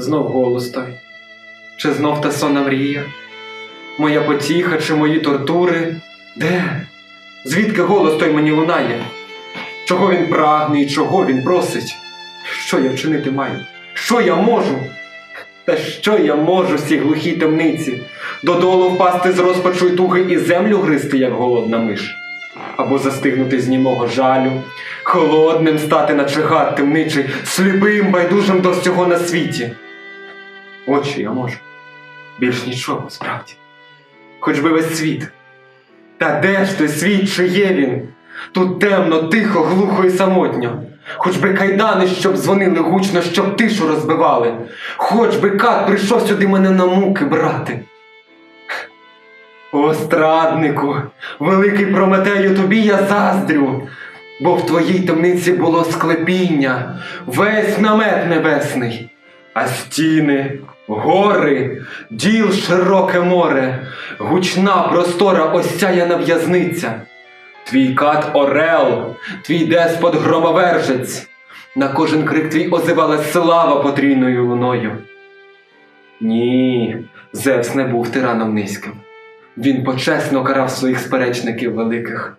Знов голос той, чи знов та сонна мрія? Моя потіха чи мої тортури? Де? Звідки голос той мені лунає? Чого він прагне і чого він просить? Що я вчинити маю? Що я можу? Та що я можу в цій глухій темниці? Додолу впасти з розпачу й туги і землю гризти, як голодна миш, або застигнути з німого жалю, холодним стати наче гад темничий, сліпим, байдужим до всього на світі. От що я можу. Більш нічого, справді. Хоч би весь світ. Та де ж той світ, чи є він? Тут темно, тихо, глухо і самотньо. Хоч би кайдани, щоб дзвонили гучно, щоб тишу розбивали. Хоч би кат прийшов сюди мене на муки брати. О, страднику, великий Прометею, тобі я заздрю, бо в твоїй темниці було склепіння, весь намет небесний, а стіни, гори, діл широке море, гучна простора осяяна в'язниця. Твій кат орел, твій деспот громовержець, на кожен крик твій озивалась слава потрійною луною. Ні, Зевс не був тираном низьким. Він почесно карав своїх сперечників великих.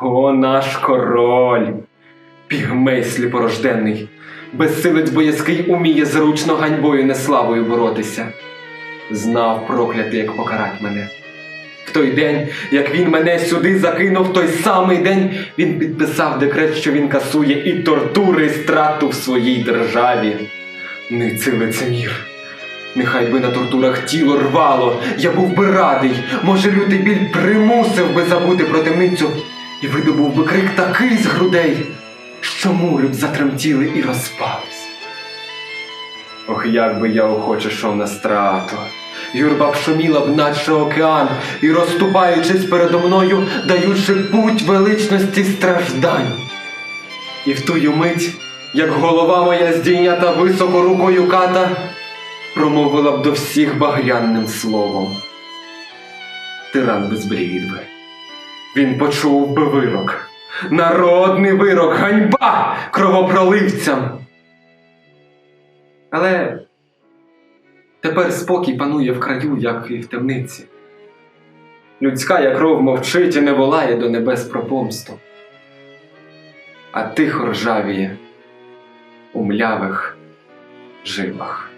О, наш король, пігмей сліпорожденний, безсилець боязкий уміє зручно ганьбою неславою боротися. Знав проклятий, як покарать мене. В той день, як він мене сюди закинув, той самий день він підписав декрет, що він касує і тортури, і страту в своїй державі. Ниций лицемір. Нехай би на тортурах тіло рвало, я був би радий, може лютий біль примусив би забути про темницю і видобув би крик такий з грудей, що мури затремтіли і розпались. Ох, як би я охоче шов на страту. Юрба б шуміла б, наче океан, і розступаючись передо мною, даючи путь величності страждань. І в тую мить, як голова моя здійнята високо рукою ката, промовила б до всіх багрянним словом. Тиран би. Він почув би вирок. Народний вирок, ганьба кровопроливцям. Але тепер спокій панує в краю, як і в темниці. Людська як кров мовчить і не волає до небес про помсту, а тихо ржавіє у млявих жилах.